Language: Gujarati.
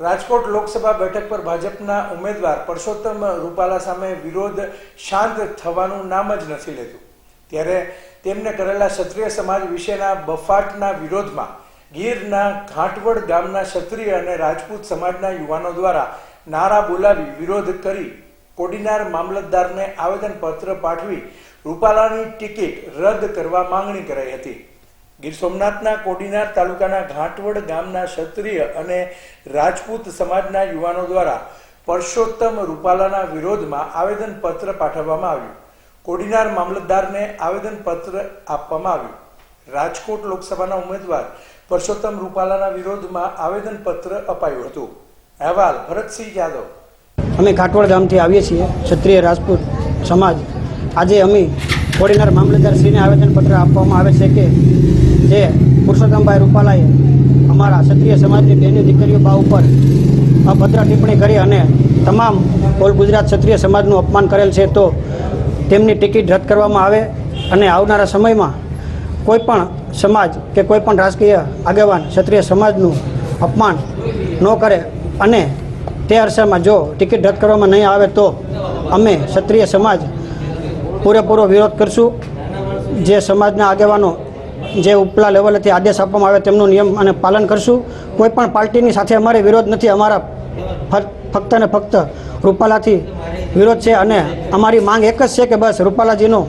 રાજકોટ લોકસભા બેઠક પર ભાજપના ઉમેદવાર પરસોત્તમ રૂપાલા સામે વિરોધ શાંત થવાનું નામ જ નથી લેતું. ત્યારે તેમને કરેલા ક્ષત્રિય સમાજ વિશેના બફાટના વિરોધમાં ગીરના ઘાટવડ ગામના ક્ષત્રિય અને રાજપૂત સમાજના યુવાનો દ્વારા નારા બોલાવી વિરોધ કરી કોડીનાર મામલતદારને આવેદનપત્ર પાઠવી રૂપાલાની ટિકિટ રદ કરવા માંગણી કરાઈ હતી. ગીર સોમનાથના કોડીનાર તાલુકાના ઘાટવડ ગામના ક્ષત્રિય અને રાજપૂત સમાજના યુવાનો દ્વારા પરસોત્તમ રૂપાલાના વિરોધમાં આવેદનપત્ર પાઠવવામાં આવ્યું. કોડીનાર મામલતદારને આવેદનપત્ર આપવામાં આવ્યું. રાજકોટ લોકસભાના ઉમેદવાર પરસોત્તમ રૂપાલાના વિરોધમાં આવેદનપત્ર અપાયું હતું. અહેવાલ, ભરતસિંહ યાદવ. અમે ઘાટવડ ગામથી આવીએ છીએ, ક્ષત્રિય રાજપૂત સમાજ. આજે અમે કોડીનાર મામલતદારશ્રીને આવેદનપત્ર આપવામાં આવે છે કે જે પુરુષોત્તમભાઈ રૂપાલાએ અમારા ક્ષત્રિય સમાજની બહેની દીકરીઓ બા ઉપર અભદ્ર ટિપ્પણી કરી અને તમામ ઓલ ગુજરાત ક્ષત્રિય સમાજનું અપમાન કરેલ છે તો તેમની ટિકિટ રદ કરવામાં આવે અને આવનારા સમયમાં કોઈ પણ સમાજ કે કોઈપણ રાજકીય આગેવાન ક્ષત્રિય સમાજનું અપમાન ન કરે અને તે અરસામાં જો ટિકિટ રદ કરવામાં નહીં આવે તો અમે ક્ષત્રિય સમાજ પૂરેપૂરો વિરોધ કરશું. જે સમાજના આગેવાનો જે ઉપલા લેવલેથી આદેશ આપવામાં આવે તેમનું નિયમ અને પાલન કરશું. કોઈ પણ પાર્ટીની સાથે અમારે વિરોધ નથી. અમારા ફક્ત ને ફક્ત રૂપાલાથી વિરોધ છે અને અમારી માંગ એક જ છે કે બસ રૂપાલાજીનો